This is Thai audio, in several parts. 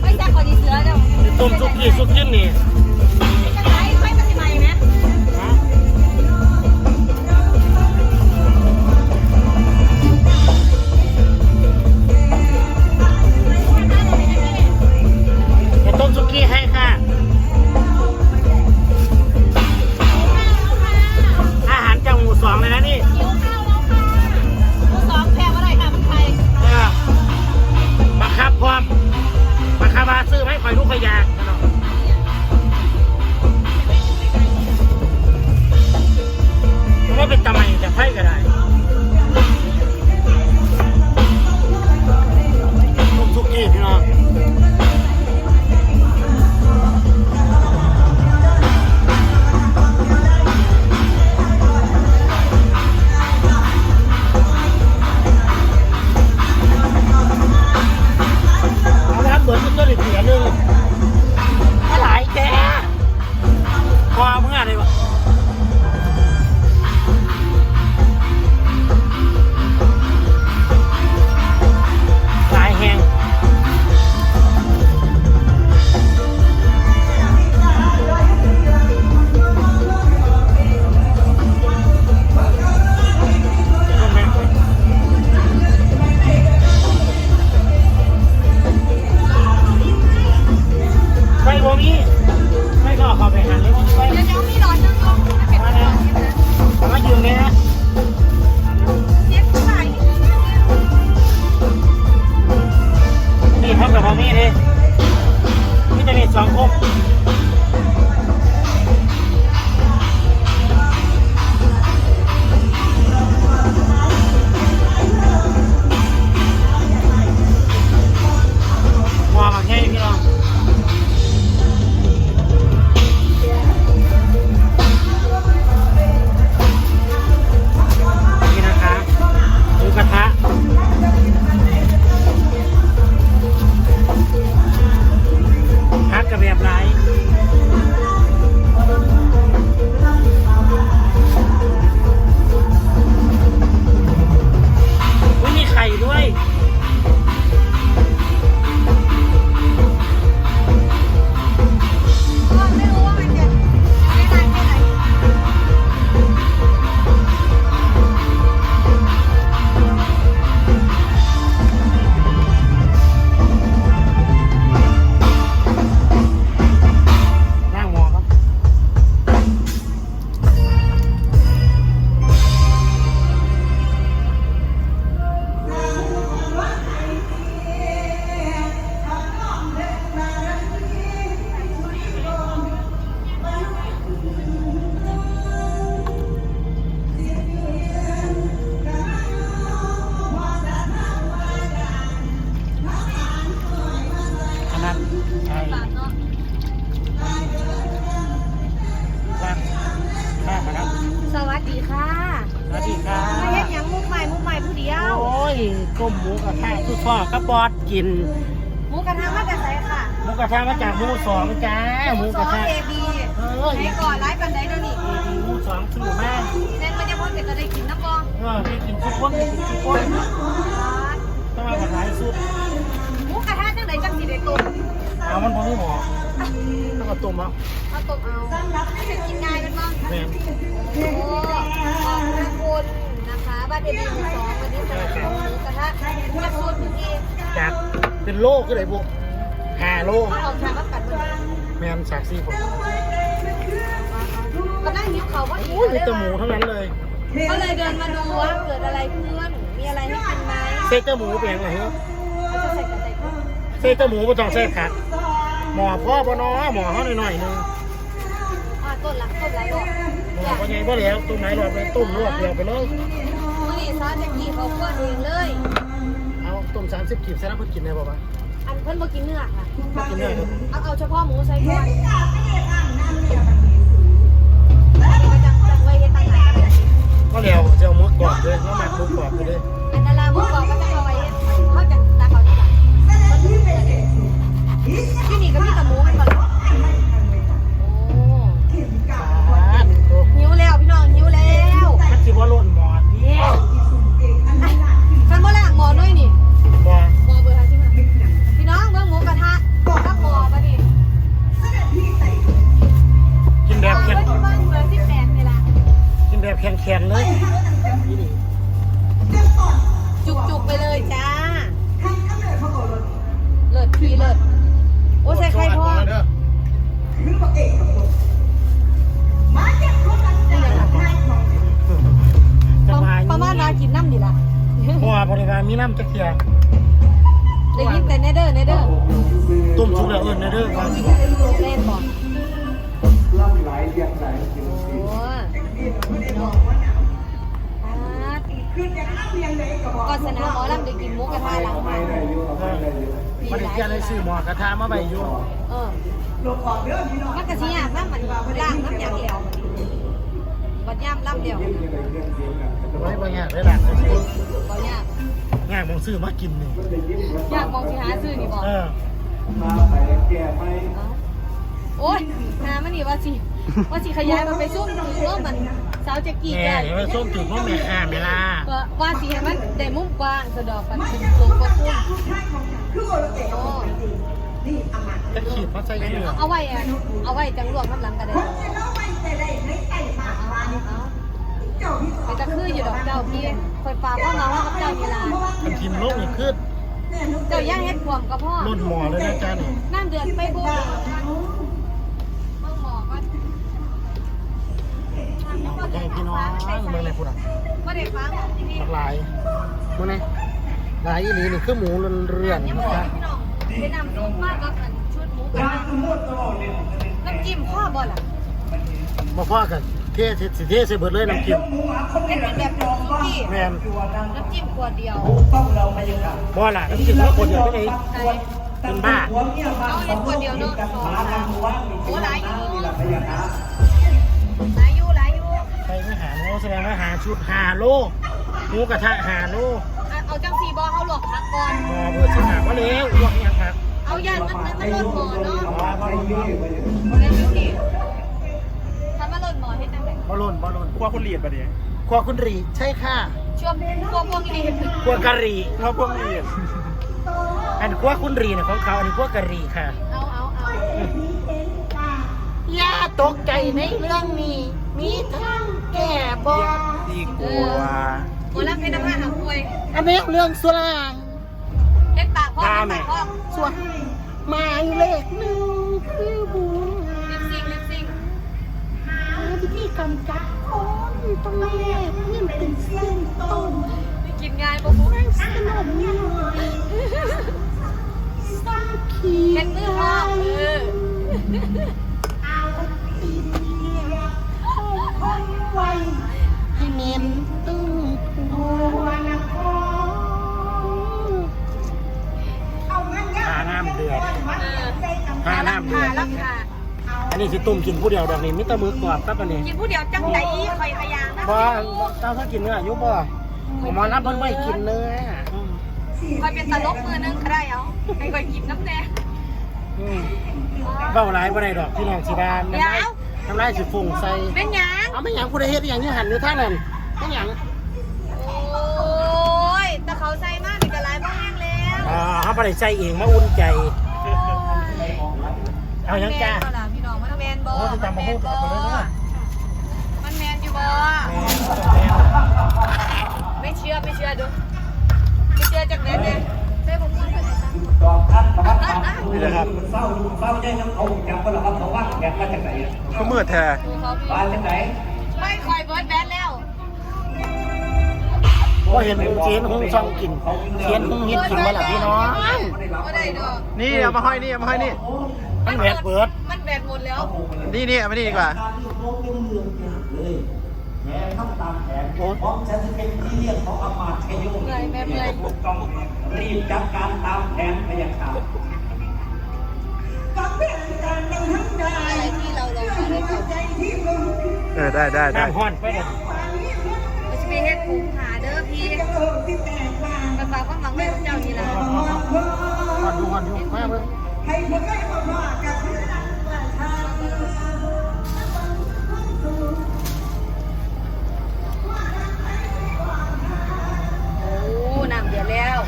ไม่ใช่คนดีเสือเด้อต้มซุกี้ซุกยิ่งนี่ ซื้อให้คอยลูกขากนะเนาะว่าเป็นตะไมจะไพ่กัน อ้ยก้มหมูกระทะทุกพ่อกระบอดกิน หมูกระทะมาแต่ไสค่ะหมูกระทะมาจากหมูสองจ้าหมูสกอระงทะเอบีเออไหนก่อนไลฟ์กันได้เดี๋ยวนี้หมูสองชื่อแม่แน่นมันจะพ้นจะได้กินนะปอเออไปกินทุกคนไปกินทุกคนต้องมากับหลายสุดหมูกระทะจังไหนจังสีได้ตุ้มเอามันพอไม่หมอต้องมาตุ่มเอาเอาตบเอาไม่เป็นกินง่ายกันบ้างแม่นโอ้ขอบพระคุณ นะคะบ้านเอบีหมูสองวันนี้สนับสนุนหมูกระทะจากสูตรพี่เอจากเป็นโลก็เลยบุกแห้าโลเอาออกชามาปัดมันแม่นจากสี่ผมก็นั่งหิวเขาว่าโอ้ยมีแต่หมูทั้งนั้นเลยก็เลยเดินมาดูว่าเกิดอะไรขึ้นมีอะไรให้กินไหมเซตเตอร์หมูเป็นยังไงเหรอเขาจะใส่กระต่ายผักเซตเตอร์หมูไม่ต้องใส่ผักหมอพ่อบ่น้อหมอเขาหน่อยๆนึงอ่าต้นละต้นละดอหมอพ่อใหญ่บ่แล้วต้มไหนรอบเลยต้มรวบเดียวไปเลย ซอสจะกี่เขาเพื่อนเองเลย เอาต้มสามสิบขีดใส่น้ำเพิ่นกินได้ป่าวะอันเพิ่นบ่กินเนื้อค่ะ บ่กินได้ครับเอาเอาเฉพาะหมูใส่ก่อนก็จังจังไว้ให้ตั้งไหนก็ได้ก็แล้วจะเอาหมูกกรอบเลยแล้วมักหมูกกรอบไปเลยอันนาราหมูกรอบก็จะ สนามหมอลำได้กินหมูกระทะหลังๆมาไม่ได้อยู่ไม่ได้อยู่มันได้เกี่ยวอะไรซื้อหมอกระทะมาไว้อยู่เออมันกระชี้ยากน้ำมันล่างน้ำยางเหลวบัดย่ำล่ำเหลวยิ่งจะได้เรื่องเสียงกันไว้บ่ยากได้หลักเลยสิบ่ยากยากมองซื้อมากินนี่ได้ยินว่ายากมองสิหาซื้อนี่บอกเออมาไปแก้ไม่โอ้ยหามันนี่ว่าสิว่าสิขยายมันไปช่วงถึงว่ามันสาวจะกี่แม่กันอย่าไปส้มถึงน้องแม่ข้ามเวลา ว่าว่าสิให้มันได้มุมกว้างสะดอกกันเป็นสูงกว่าคุ้มโอ้จะขีดเพราะใส่เกลือเอาไว้อะเอาไว้จังหลวงน้ำหลังกันได้เอาเอาไปตะคืออยู่ดอกเจ้าพี่คอยปลาพ่อมาว่ากับเจ้านี่ล่ะมันทิมโลกนี่ขึ้นเจ้าย่างเฮ็ดขวมกับพ่อรุ่นหมอเลยนะจ๊ะนี่น้ำเดือดไปบุ ใหญ่พี่น้องเมืองไหนพูดอะไม่ได้ฟังนี่หลายเมืองไหนหลายอีหลีนี่คือหมูเรือนยังๆบอกนะพี่น้องไปนำซุปมากกับอันชุดหมูกระทะน้ำจิ้มข้อบ่ล่ะมาพ่อกันเทศสิเทศเสเบิดเลยน้ำจิ้มเป็นแบบซุกี้แมนน้ำจิ้มขวดเดียวบ่ล่ะน้ำจิ้มแล้วคนเดียวก็เลยใช่เป็นบ้าเอาเห็ดขวดเดียวเนาะสองสามโอ้หลายอยู่หลายอยู่หลายอยู่ ดงว่าหาชุดหาโลหมูกระทะหาโลอะเอาจังสีบอเขาหลวกผักก่อน หมอเพื่อสิหาว่าแล้วอ้วกยังครับเอาย่านมันมันลดหมอเนาะอ๋อบ่ลนได้อยู่นี่ถ้ามันลดหมอเฮ็ดจังได๋บ่ลนบ่ลนกว่าคุณเรียนปะเนี่ยครัวคุณรีใช่ค่ะช่วงพวกพวกนี้ครัวกะหรีเขาพวกเรียนอันครัวคุณรีเนี่ยของเขาอันนี้ครัวกะหรีค่ะ ตกใจในเรื่องนี้ มีทางแก้บ่ดีกว่าหมอลำเป็นน้ำมันของคุยอันนี้เรื่องสุรางเฮ็ดปากพ่อเฮ็ดปากพ่อส่วนหมายเลขหนึ่งคือบุญลิปซิงลิปซิงหาวิธีกำจัดคนต้องแลกเงินเป็นเส้นต้นกินง่ายบ่บุ๊สนมหน่อยสักขีเฮ็ดมือพ่อ นนี้สิตุ่มกินผู้เดียวดอกนี้มิตรมือกรอบครับอันนี้กินผู้เดียวจังไดคอยขยางนะบ่เจ้าถ้ากินเนื้ออยู่บ่ผมมารับเพิ่นไว้กินเนื้ออืมคอยเป็นตลกมือนึงก็ได้เอาให้คอยกินน้ำแน่อืมเบ้าหลายบ่ได้ดอกพี่น้องสิบ้านน้ำลายน้ำลายสิฟุ้งใส่เป็นหยังเอาไม่หยังผู้ใดเฮ็ดอหย่างนี้หันอยู่ท่างนั้นไม่หยังโอ้ยแต่เขาใส่มากนี่ก็หลายบ่แห้งแล้วอ่าเฮาบ่ได้ใส่เองมาอุ่นใจเอาหยังจ้าแมน บ่ล่ะพี่น้องมันแมนบ่โอ้จะจำมาพูดกับคนเลยนะมันแมนอยู่บ่ไม่เชื่อไม่เชื่อดูไม่เชื่อจากไหนเนี่ยได้ผมพูดไปไหนตั้งดอกท่านประวัติศาสตร์นี่นะครับเศร้าลูกเศร้าใจน้ำเขาแกก็แล้วครับเขาว่าแกมาจากไหนอะก็มืดแท้ดูเขาพี่มาจากไหนไม่คอยเบิร์ดแบนแล้วบ่เห็นหงเจนหงช่องกินเทียนหงเฮ็ดกินบ่ล่ะพี่น้องก็ได้ดอกนี่เอามาห้อยนี่เอามาห้อยนี่ มันแหวกเบิด มันแบนหมดแล้ว นี่นี่เอามานี่ดีกว่าแม่ทำตามแผนพร้อมจะเป็นที่เรียกของอมาตย์ชยโยเหนื่อยแม่เมื่อยต้องรีบจัดการตามแผนพยาข่าวอะไรที่เราลงมาได้ก่อนเออได้ได้ได้น้ำฮ้อนไปเด้อมันจะมีเฮ็ดผงหาเด้อพี่มันฝากความหวังไว้กับเจ้านี่ล่ะฮ้อนดูฮ้อนดูมาเบิ่ง โอ้น้ำเดือดแล้ว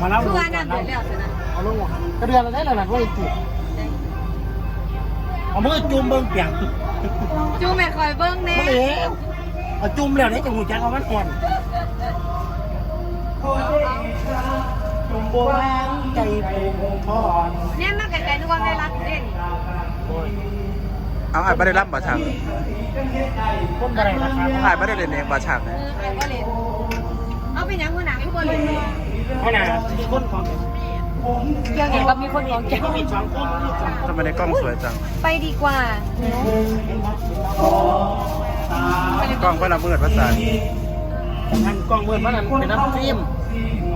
มาแล้วคือว่าน้ำเดือดแล้วสินะเอาลงมาก็เดือนละได้แล้วล่ะว่าอีกทีเอามือจุ่มเบิ่งเปียงจูแม่คอยเบิ้งแน่มาแล้ว เอาจุ่มแล้วนี่จะหูจักเอามันก่อนจุ่มบวางใจปูทอนเนี่ยมาไกลๆนึกว่าได้รักเด่นมเอาอ่านไม่ได้รับบ่ฉากคนอะไรนะครับอ่านไม่ได้เรียนเองบ่ฉากเออใครก็เล่นเอาเป็นหยังมือหนังทุกคนเลยขนาดมีคนของยังเห็นว่ามีคนของแกมีสองคนมีสองทำไมในกล้องสวยจัง ไปดีกว่า กล้องเวลามืดภาษาอันกล้องมืดมันนั่นเป็นน้ำฟิล์ม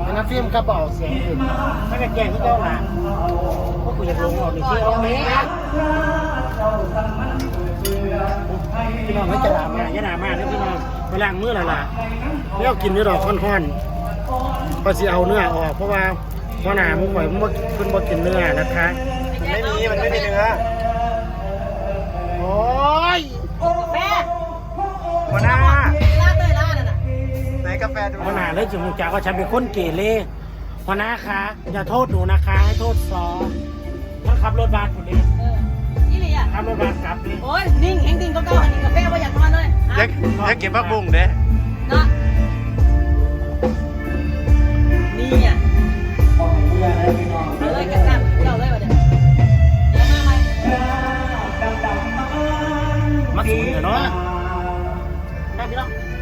เป็นน้ำฟิล์มกระบอกเสียงอื่นถ้าจะแกล้งที่เจ้าหลานพวกกูจะลงออกในที่เอาไหมพี่น้องไม่จะลามายะนามากนะพี่น้องไปล้างมือและล่ะแล้วกินเนื้อดอกค่อนๆก็สิเอาเนื้อออกเพราะว่าเพราะหนามุกข่อยมันบ่เพิ่นบ่กินเนื้อนะคะไม่มีมันไม่มีเนื้อโอ้ยแม่ หัวหน้าล่าเตยล่าน่ะน่ะไหนกาแฟดูหัวหน้าเลยจิมูจากว่าฉันเป็นคนเกเรหัวหน้าคะอย่าโทษหนูนะคะ ให้โทษซอมันขับรถบัสคนนี้เออนี่เลยอะขับรถบัสกลับนี่โอ้ยนิ่งแห้งดิ่งก็ต้องอันนี้กาแฟว่าอยากนอนเลยอยักยักเก็บผักบุ้งเด้เนาะนี่อะ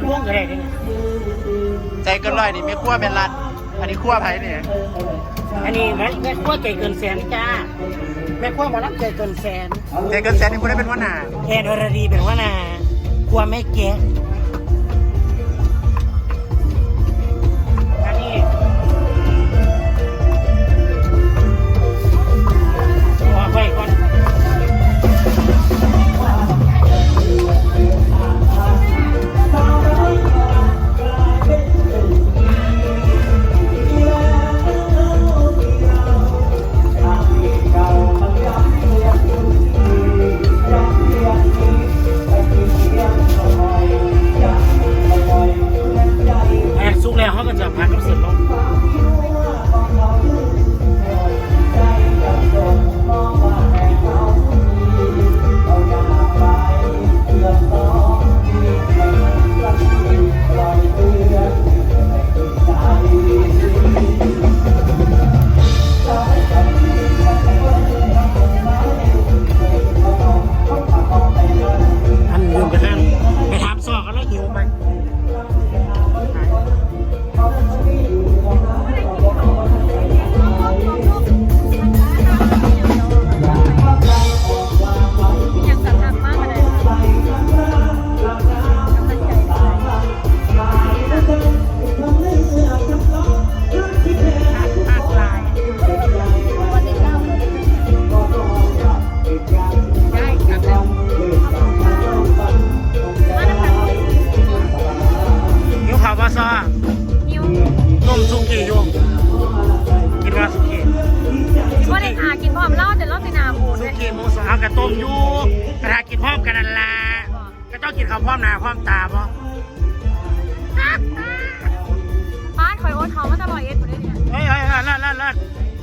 ดวงก็ได้เนี่ยใจเกินร้อยนี่ไม่คั่วเป็นรัด อันนี้คั่วไผ่เนี่ยอันนี้แม่แม่ขั้วใจเกินแสนจ้าแม่ขั้วหมารับใจเกินแสนใจเกินแสนนี่คุณได้เป็นหัวหน้าแอนอรดีเป็นว่านาครัวไม่แกะ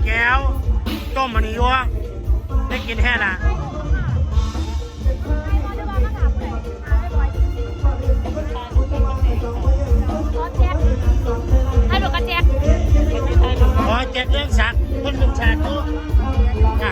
แก้ว ต้มมันยั่วได้กินแค่ละให้หนูกับแจ็คขอเจ็ดเรื่องสักเพื่อนลูกชายกูอ่